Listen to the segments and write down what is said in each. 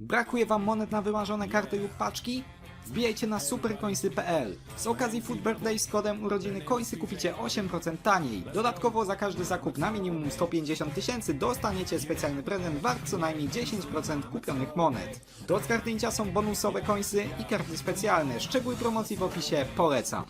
Brakuje Wam monet na wymarzone karty lub paczki? Wbijajcie na supercoinsy.pl. Z okazji Food Birthday z kodem urodziny coinsy kupicie 8% taniej. Dodatkowo za każdy zakup na minimum 150 tysięcy dostaniecie specjalny prezent wart co najmniej 10% kupionych monet. Do zgarnięcia są bonusowe coinsy i karty specjalne. Szczegóły promocji w opisie polecam.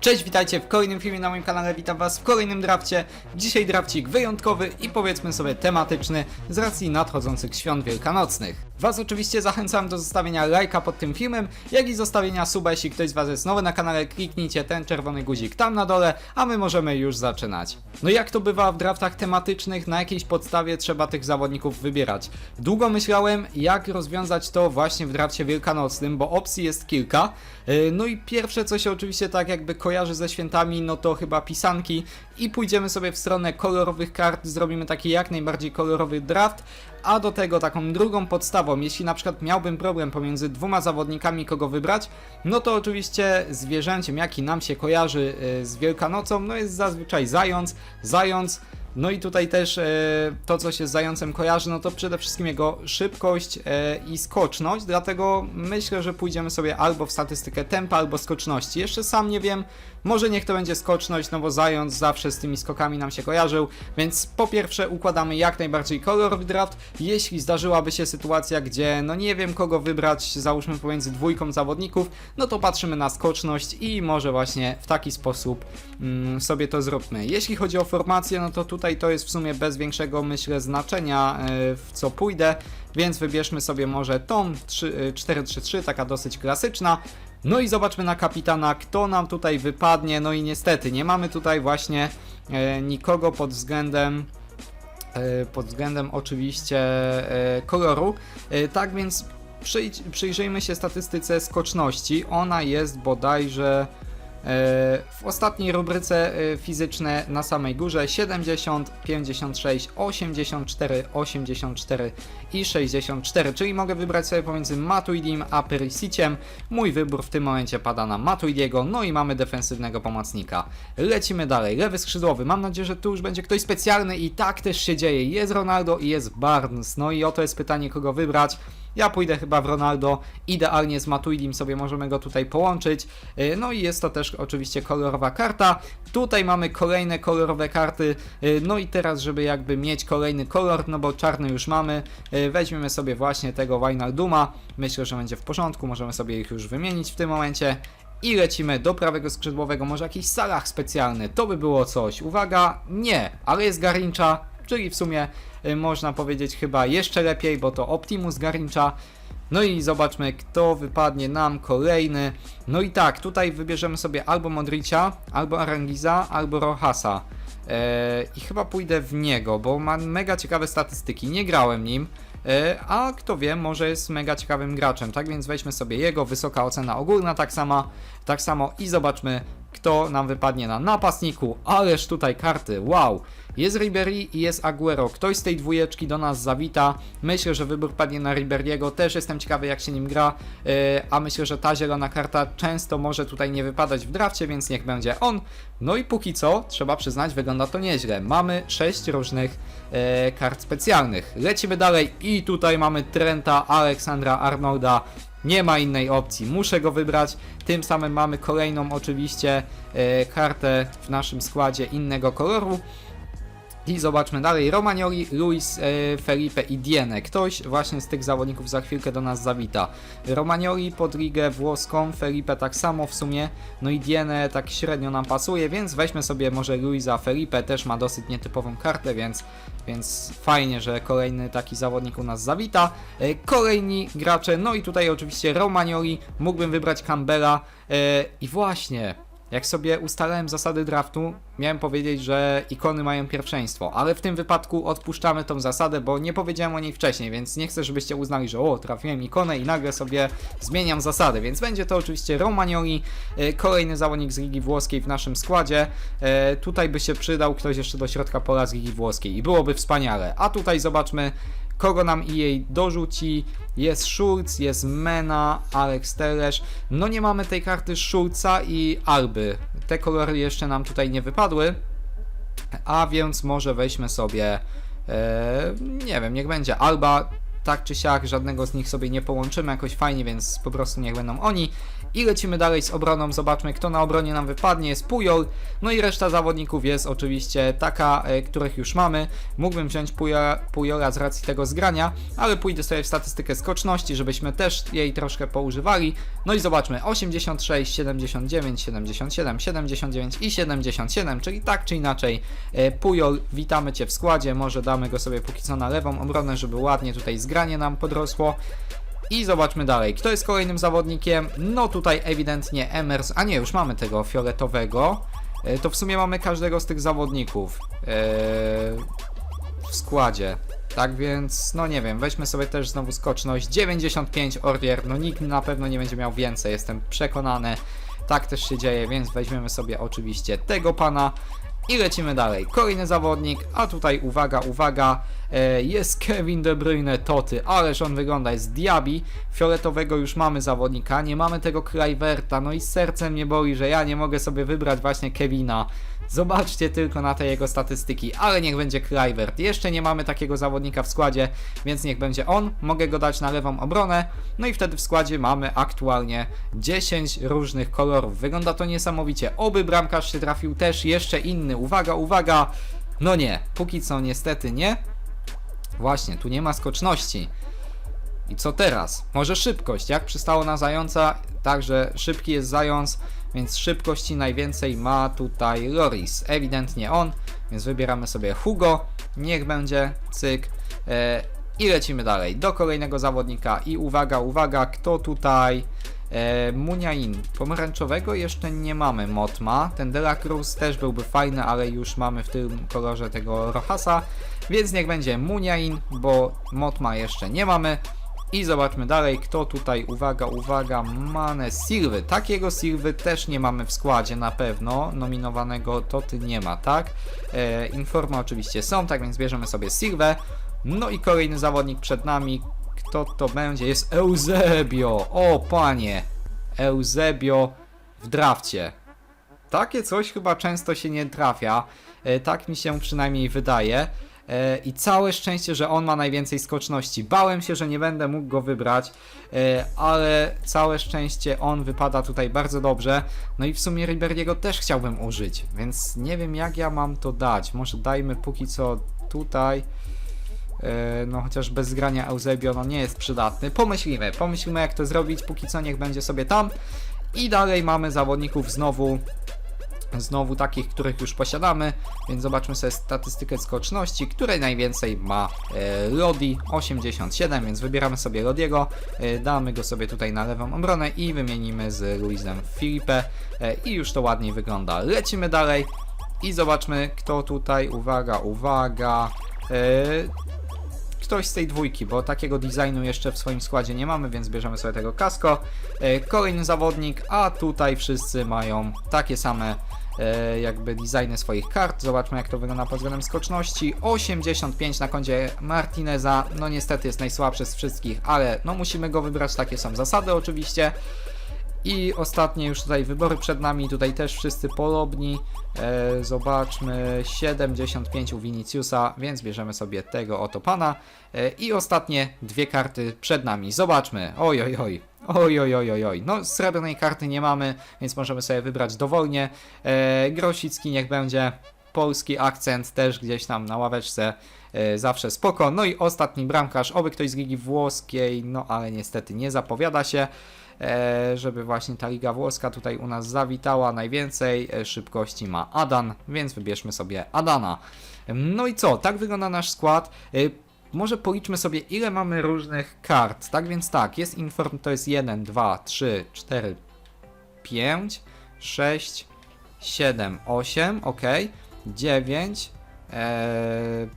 Cześć, witajcie w kolejnym filmie na moim kanale, witam was w kolejnym drafcie. Dzisiaj drafcik wyjątkowy i powiedzmy sobie tematyczny z racji nadchodzących świąt wielkanocnych. Was oczywiście zachęcam do zostawienia lajka pod tym filmem, jak i zostawienia suba, jeśli ktoś z was jest nowy na kanale, kliknijcie ten czerwony guzik tam na dole, a my możemy już zaczynać. No jak to bywa w draftach tematycznych, na jakiejś podstawie trzeba tych zawodników wybierać. Długo myślałem, jak rozwiązać to właśnie w drafcie wielkanocnym, bo opcji jest kilka. Yy, No i pierwsze, co się oczywiście tak jakby kojarzy ze świętami, no to chyba pisanki i pójdziemy sobie w stronę kolorowych kart, zrobimy taki jak najbardziej kolorowy draft, a do tego taką drugą podstawą, jeśli na przykład miałbym problem pomiędzy dwoma zawodnikami, kogo wybrać, no to oczywiście zwierzęciem, jaki nam się kojarzy yy, z Wielkanocą, no jest zazwyczaj zając, zając, no i tutaj też e, to, co się z zającem kojarzy, no to przede wszystkim jego szybkość e, i skoczność, dlatego myślę, że pójdziemy sobie albo w statystykę tempa, albo skoczności. Jeszcze sam nie wiem, może niech to będzie skoczność, no bo zając zawsze z tymi skokami nam się kojarzył, więc po pierwsze układamy jak najbardziej kolorowy draft. Jeśli zdarzyłaby się sytuacja, gdzie no nie wiem kogo wybrać, załóżmy pomiędzy dwójką zawodników, no to patrzymy na skoczność i może właśnie w taki sposób mm, sobie to zróbmy. Jeśli chodzi o formację, no to tutaj to jest w sumie bez większego, myślę, znaczenia, e, w co pójdę, więc wybierzmy sobie może tą trzy- e, 4-3-3, taka dosyć klasyczna. No i zobaczmy na kapitana, kto nam tutaj wypadnie. No i niestety, nie mamy tutaj właśnie e, nikogo pod względem e, pod względem oczywiście e, koloru. E, Tak więc przyjrzyjmy się statystyce skoczności. Ona jest bodajże w ostatniej rubryce e, fizyczne na samej górze 70, 56, 84, 84 i 64, czyli mogę wybrać sobie pomiędzy Matuidim a Perisiciem. Mój wybór w tym momencie pada na Matuidiego, no i mamy defensywnego pomocnika. Lecimy dalej, lewy skrzydłowy, mam nadzieję, że tu już będzie ktoś specjalny i tak też się dzieje. Jest Ronaldo i jest Barnes, no i oto jest pytanie, kogo wybrać. Ja pójdę chyba w Ronaldo, idealnie z Matuidim sobie możemy go tutaj połączyć. Yy, No i jest to też oczywiście kolorowa karta. Tutaj mamy kolejne kolorowe karty. Yy, No i teraz, żeby jakby mieć kolejny kolor, no bo czarny już mamy, yy, weźmiemy sobie właśnie tego Wijnalduma. Myślę, że będzie w porządku, możemy sobie ich już wymienić w tym momencie. I lecimy do prawego skrzydłowego, może jakiś Salah specjalny, to by było coś. Uwaga, nie, ale jest Garincha, czyli w sumie y, można powiedzieć chyba jeszcze lepiej, bo to Optimus Garincha. No i zobaczmy, kto wypadnie nam kolejny. No i tak, tutaj wybierzemy sobie albo Modricia, albo Arangiza, albo Rohasa. Eee, I chyba pójdę w niego, bo ma mega ciekawe statystyki. Nie grałem nim. E, A kto wie, może jest mega ciekawym graczem, tak więc weźmy sobie jego, wysoka ocena ogólna tak sama, tak samo i zobaczmy kto nam wypadnie na napastniku, ależ tutaj karty, wow, jest Ribery i jest Aguero, ktoś z tej dwójeczki do nas zawita, myślę, że wybór padnie na Riberiego, też jestem ciekawy jak się nim gra, e, a myślę, że ta zielona karta często może tutaj nie wypadać w drafcie, więc niech będzie on, no i póki co, trzeba przyznać, wygląda to nieźle, mamy 6 różnych e, kart specjalnych, lecimy dalej i tutaj mamy Trenta, Aleksandra Arnolda, nie ma innej opcji, muszę go wybrać. Tym samym mamy kolejną oczywiście e, kartę w naszym składzie innego koloru. I zobaczmy dalej, Romagnoli, Luis, e, Felipe i Diene. Ktoś właśnie z tych zawodników za chwilkę do nas zawita. Romagnoli pod ligę włoską, Felipe tak samo w sumie, no i Diene tak średnio nam pasuje, więc weźmy sobie może Luisa, Felipe też ma dosyć nietypową kartę, więc, więc fajnie, że kolejny taki zawodnik u nas zawita. E, Kolejni gracze, no i tutaj oczywiście Romagnoli, mógłbym wybrać Campbella e, i właśnie... Jak sobie ustalałem zasady draftu, miałem powiedzieć, że ikony mają pierwszeństwo, ale w tym wypadku odpuszczamy tą zasadę, bo nie powiedziałem o niej wcześniej, więc nie chcę, żebyście uznali, że o, trafiłem ikonę i nagle sobie zmieniam zasady, więc będzie to oczywiście Romagnoli, e, kolejny zawodnik z Ligi Włoskiej w naszym składzie. E, Tutaj by się przydał ktoś jeszcze do środka pola z Ligi Włoskiej i byłoby wspaniale. A tutaj zobaczmy, kogo nam EA dorzuci. Jest Schulz, jest Mena, Alex Telesz. No nie mamy tej karty Schulza i Alby. Te kolory jeszcze nam tutaj nie wypadły. A więc może weźmy sobie. E, nie wiem, niech będzie Alba. Tak czy siak żadnego z nich sobie nie połączymy jakoś fajnie, więc po prostu niech będą oni. I lecimy dalej z obroną, zobaczmy kto na obronie nam wypadnie, jest Pujol, no i reszta zawodników jest oczywiście taka, e, których już mamy. Mógłbym wziąć Pujola, Pujola z racji tego zgrania, ale pójdę sobie w statystykę skoczności, żebyśmy też jej troszkę poużywali. No i zobaczmy, 86, 79, 77, 79 i 77, czyli tak czy inaczej e, Pujol, witamy Cię w składzie, może damy go sobie póki co na lewą obronę, żeby ładnie tutaj zgranie nam podrosło. I zobaczmy dalej, kto jest kolejnym zawodnikiem? No tutaj ewidentnie Emers, a nie, już mamy tego fioletowego. E, To w sumie mamy każdego z tych zawodników e, w składzie. Tak więc, no nie wiem, weźmy sobie też znowu skoczność. 95 Orwier, no nikt na pewno nie będzie miał więcej, jestem przekonany. Tak też się dzieje, więc weźmiemy sobie oczywiście tego pana. I lecimy dalej. Kolejny zawodnik, a tutaj uwaga, uwaga, e, jest Kevin De Bruyne Toty, ależ on wygląda, jest Diaby, fioletowego już mamy zawodnika, nie mamy tego Kluiverta, no i z sercem mnie boli, że ja nie mogę sobie wybrać właśnie Kevina. Zobaczcie tylko na te jego statystyki, ale niech będzie Kluivert. Jeszcze nie mamy takiego zawodnika w składzie, więc niech będzie on. Mogę go dać na lewą obronę. No i wtedy w składzie mamy aktualnie 10 różnych kolorów. Wygląda to niesamowicie. Oby bramkarz się trafił też jeszcze inny. Uwaga, uwaga. No nie, póki co niestety nie. Właśnie, tu nie ma skoczności. I co teraz? Może szybkość, jak przystało na zająca, także szybki jest zając, więc szybkości najwięcej ma tutaj Loris. Ewidentnie on, więc wybieramy sobie Hugo, niech będzie, cyk. E, I lecimy dalej do kolejnego zawodnika. I uwaga, uwaga, kto tutaj? E, Muniain. Pomarańczowego jeszcze nie mamy Motma. Ten De La Cruz też byłby fajny, ale już mamy w tym kolorze tego Rohasa. Więc niech będzie Muniain, bo Motma jeszcze nie mamy. I zobaczmy dalej, kto tutaj, uwaga, uwaga, Mane Silwy. Takiego Silwy też nie mamy w składzie na pewno, nominowanego to ty nie ma, tak? E, informy oczywiście są, tak więc bierzemy sobie Silwę. No i kolejny zawodnik przed nami, kto to będzie? Jest Eusebio, o panie, Eusebio w drafcie. Takie coś chyba często się nie trafia, e, tak mi się przynajmniej wydaje. E, I całe szczęście, że on ma najwięcej skoczności. Bałem się, że nie będę mógł go wybrać, e, ale całe szczęście on wypada tutaj bardzo dobrze. No i w sumie Riberiego też chciałbym użyć, więc nie wiem jak ja mam to dać. Może dajmy póki co tutaj. E, No chociaż bez zgrania Eusebio no nie jest przydatny. Pomyślimy, pomyślimy jak to zrobić. Póki co niech będzie sobie tam. I dalej mamy zawodników znowu znowu takich, których już posiadamy, więc zobaczmy sobie statystykę skoczności, której najwięcej ma e, Lodi 87, więc wybieramy sobie Lodiego, e, damy go sobie tutaj na lewą obronę i wymienimy z Luizem Filipe e, i już to ładniej wygląda. Lecimy dalej i zobaczmy kto tutaj, uwaga, uwaga, e, ktoś z tej dwójki, bo takiego designu jeszcze w swoim składzie nie mamy, więc bierzemy sobie tego kasko. E, Kolejny zawodnik, a tutaj wszyscy mają takie same jakby designy swoich kart. Zobaczmy jak to wygląda pod względem skoczności. 85 na koncie Martineza, no niestety jest najsłabszy z wszystkich, ale no musimy go wybrać, takie są zasady oczywiście. I ostatnie już tutaj wybory przed nami, tutaj też wszyscy podobni. E, zobaczmy, 75 u Viniciusa, więc bierzemy sobie tego oto pana. E, I ostatnie dwie karty przed nami. Zobaczmy, oj oj oj. Oj, oj, oj, oj, oj. No, srebrnej karty nie mamy, więc możemy sobie wybrać dowolnie. E, Grosicki niech będzie. Polski akcent też gdzieś tam na ławeczce. E, zawsze spoko. No i ostatni bramkarz, oby ktoś z ligi włoskiej, no ale niestety nie zapowiada się e, żeby właśnie ta liga włoska tutaj u nas zawitała. Najwięcej e, szybkości ma Adan, więc wybierzmy sobie Adana. No i co? Tak wygląda nasz skład. Może policzmy sobie, ile mamy różnych kart. Tak więc tak, jest inform, to jest 1, 2, 3, 4, 5, 6, 7, 8, ok, 9, e,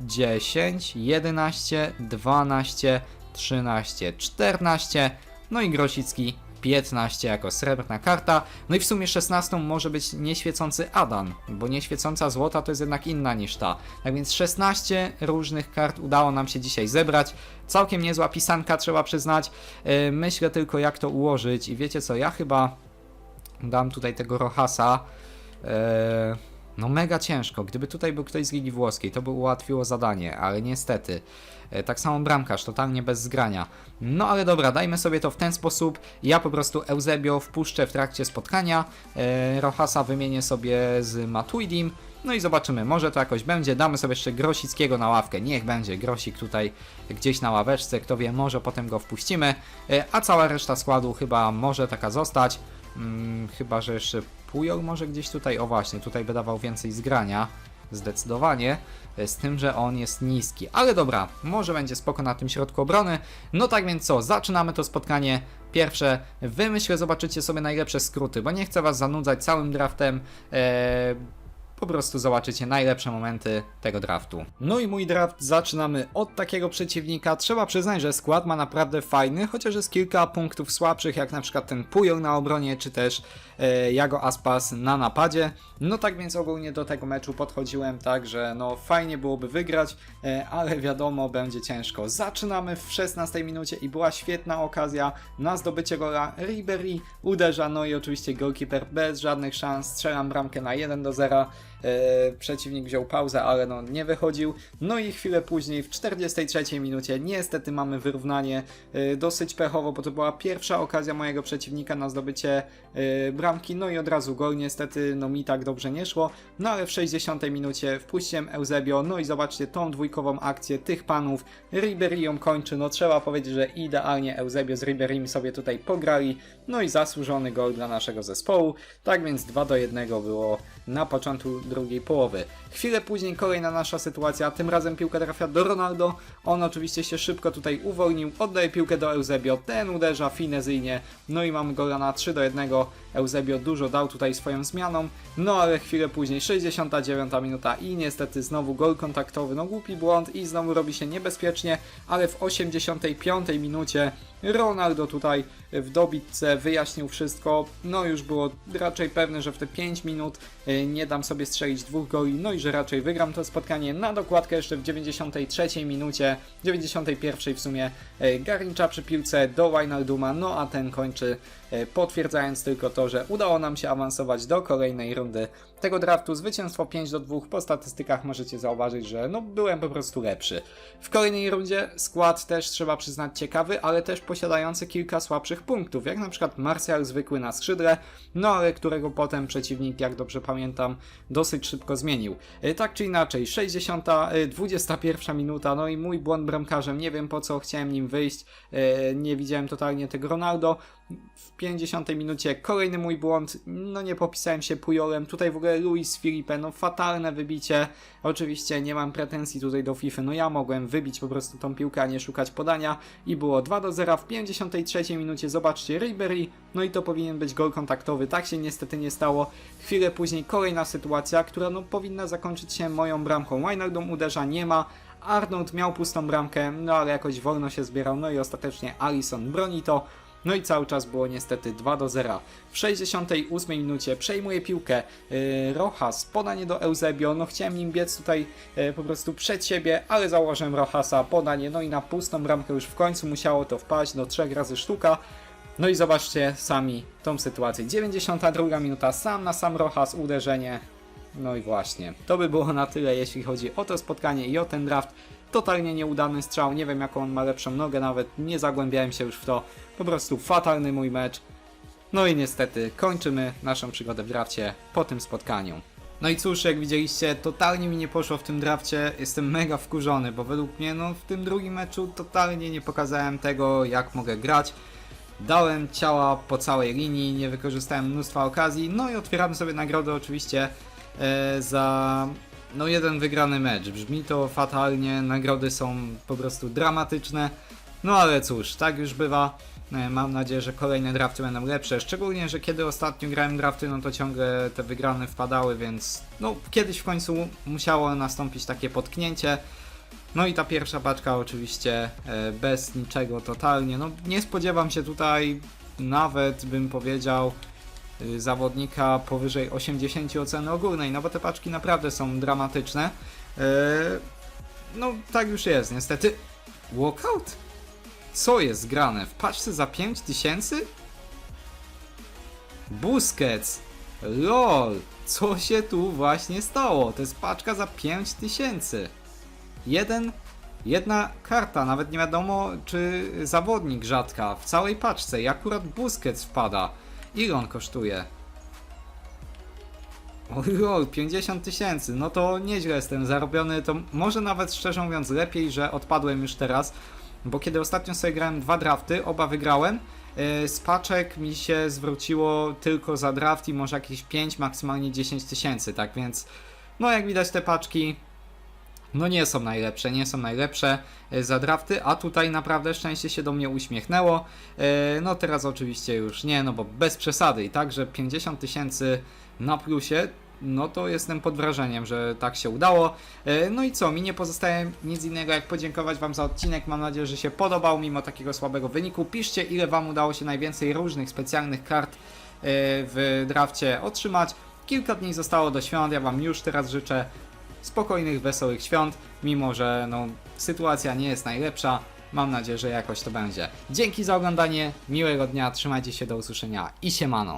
10, 11, 12, 13, 14, no i Grosicki 15 jako srebrna karta. No i w sumie 16 może być nieświecący Adan, bo nieświecąca złota to jest jednak inna niż ta. Tak więc 16 różnych kart udało nam się dzisiaj zebrać. Całkiem niezła pisanka, trzeba przyznać. Yy, Myślę tylko jak to ułożyć i wiecie co, ja chyba dam tutaj tego Rohasa. Yy, No mega ciężko. Gdyby tutaj był ktoś z Ligi Włoskiej, to by ułatwiło zadanie, ale niestety. E, Tak samo bramkarz, totalnie bez zgrania. No ale dobra, dajmy sobie to w ten sposób. Ja po prostu Eusebio wpuszczę w trakcie spotkania. E, Rochasa wymienię sobie z Matuidim. No i zobaczymy, może to jakoś będzie. Damy sobie jeszcze Grosickiego na ławkę. Niech będzie Grosik tutaj gdzieś na ławeczce. Kto wie, może potem go wpuścimy. E, A cała reszta składu chyba może taka zostać. Mm, chyba, że jeszcze Pujol może gdzieś tutaj. O właśnie, tutaj by dawał więcej zgrania. Zdecydowanie. E, Z tym, że on jest niski. Ale dobra, może będzie spoko na tym środku obrony. No tak więc co, zaczynamy to spotkanie. Pierwsze, wy myślę zobaczycie sobie najlepsze skróty, bo nie chcę was zanudzać całym draftem. Eee, po prostu zobaczycie najlepsze momenty tego draftu. No i mój draft zaczynamy od takiego przeciwnika. Trzeba przyznać, że skład ma naprawdę fajny, chociaż jest kilka punktów słabszych, jak na przykład ten Pujol na obronie, czy też e, Jago Aspas na napadzie. No tak więc ogólnie do tego meczu podchodziłem tak, że no fajnie byłoby wygrać, e, ale wiadomo, będzie ciężko. Zaczynamy w 16 minucie i była świetna okazja na zdobycie gola. Ribery uderza, no i oczywiście goalkeeper bez żadnych szans, strzelam bramkę na 1 do 0. E, przeciwnik wziął pauzę, ale no nie wychodził. No i chwilę później, w 43 minucie, niestety mamy wyrównanie. E, dosyć pechowo, bo to była pierwsza okazja mojego przeciwnika na zdobycie e, bramki. No i od razu gol, niestety, no mi tak dobrze nie szło. No ale w 60 minucie wpuściłem Eusebio. No i zobaczcie tą dwójkową akcję tych panów. Ribery ją kończy. No trzeba powiedzieć, że idealnie Eusebio z Riberym sobie tutaj pograli. No i zasłużony gol dla naszego zespołu. Tak więc 2 do 1 było na początku drugiej połowy. Chwilę później kolejna nasza sytuacja, tym razem piłka trafia do Ronaldo, on oczywiście się szybko tutaj uwolnił, oddaje piłkę do Eusebio, ten uderza finezyjnie, no i mamy gola na 3 do 1, Eusebio dużo dał tutaj swoją zmianą, no ale chwilę później 69 minuta i niestety znowu gol kontaktowy, no głupi błąd i znowu robi się niebezpiecznie, ale w 85 minucie Ronaldo tutaj w dobitce wyjaśnił wszystko. No już było raczej pewne, że w te 5 minut y, nie dam sobie strzelić dwóch goli, no i że raczej wygram to spotkanie. Na dokładkę jeszcze w 93 minucie, 91 w sumie y, Garnicza przy piłce do Wijnalduma, no a ten kończy y, potwierdzając tylko to, że udało nam się awansować do kolejnej rundy tego draftu. Zwycięstwo 5 do 2. Po statystykach możecie zauważyć, że no byłem po prostu lepszy. W kolejnej rundzie skład też trzeba przyznać ciekawy, ale też posiadający kilka słabszych punktów, jak na przykład Martial zwykły na skrzydle, no ale którego potem przeciwnik, jak dobrze pamiętam, dosyć szybko zmienił. E, Tak czy inaczej, 60, e, 21 minuta, no i mój błąd bramkarzem, nie wiem po co chciałem nim wyjść, e, nie widziałem totalnie tego Ronaldo. W 50 minucie kolejny mój błąd, no nie popisałem się Pujolem, tutaj w ogóle Luis Filipe, no fatalne wybicie, oczywiście nie mam pretensji tutaj do FIFA, no ja mogłem wybić po prostu tą piłkę, a nie szukać podania. I było 2 do 0 w 53 minucie, zobaczcie Ribery, no i to powinien być gol kontaktowy, tak się niestety nie stało, chwilę później kolejna sytuacja, która no powinna zakończyć się moją bramką, Wijnaldum uderza, nie ma, Arnold miał pustą bramkę, no ale jakoś wolno się zbierał, no i ostatecznie Alisson broni to, no i cały czas było niestety 2 do 0. W 68 minucie przejmuje piłkę yy, Rojas, podanie do Eusebio, no chciałem nim biec tutaj yy, po prostu przed siebie, ale założyłem Rojasa, podanie, no i na pustą bramkę już w końcu musiało to wpaść do trzech razy sztuka. No i zobaczcie sami tą sytuację. 92 minuta, sam na sam Rojas, uderzenie. No i właśnie, to by było na tyle, jeśli chodzi o to spotkanie i o ten draft. Totalnie nieudany strzał, nie wiem jaką on ma lepszą nogę, nawet nie zagłębiałem się już w to. Po prostu fatalny mój mecz. No i niestety kończymy naszą przygodę w drafcie po tym spotkaniu. No i cóż, jak widzieliście, totalnie mi nie poszło w tym drafcie. Jestem mega wkurzony, bo według mnie no, w tym drugim meczu totalnie nie pokazałem tego, jak mogę grać. Dałem ciała po całej linii, nie wykorzystałem mnóstwa okazji. No i otwieramy sobie nagrodę oczywiście e, za no jeden wygrany mecz. Brzmi to fatalnie, nagrody są po prostu dramatyczne. No ale cóż, tak już bywa. E, Mam nadzieję, że kolejne drafty będą lepsze. Szczególnie, że kiedy ostatnio grałem drafty, no to ciągle te wygrane wpadały, więc no kiedyś w końcu musiało nastąpić takie potknięcie. No i ta pierwsza paczka oczywiście e, bez niczego totalnie. No nie spodziewam się tutaj nawet bym powiedział zawodnika powyżej 80 oceny ogólnej, no bo te paczki naprawdę są dramatyczne. E, No tak już jest, niestety. Walkout? Co jest grane? W paczce za 5000? Busquets! LOL, co się tu właśnie stało? To jest paczka za 5000. Jeden, jedna karta, nawet nie wiadomo czy zawodnik rzadka w całej paczce i akurat Busquets wpada. Ile on kosztuje? Oj, lol, 50 tysięcy, no to nieźle jestem zarobiony, to może nawet szczerze mówiąc lepiej, że odpadłem już teraz, bo kiedy ostatnio sobie grałem dwa drafty, oba wygrałem, yy, z paczek mi się zwróciło tylko za draft i może jakieś 5, maksymalnie 10 tysięcy, tak więc no jak widać te paczki no nie są najlepsze, nie są najlepsze e, za drafty, a tutaj naprawdę szczęście się do mnie uśmiechnęło. E, No teraz oczywiście już nie, no bo bez przesady i tak, że 50 tysięcy na plusie, no to jestem pod wrażeniem, że tak się udało. E, No i co, mi nie pozostaje nic innego jak podziękować Wam za odcinek. Mam nadzieję, że się podobał mimo takiego słabego wyniku. Piszcie, ile Wam udało się najwięcej różnych specjalnych kart w drafcie otrzymać. Kilka dni zostało do świąt, ja Wam już teraz życzę spokojnych, wesołych świąt, mimo że no, sytuacja nie jest najlepsza. Mam nadzieję, że jakoś to będzie. Dzięki za oglądanie, miłego dnia, trzymajcie się, do usłyszenia i siemano.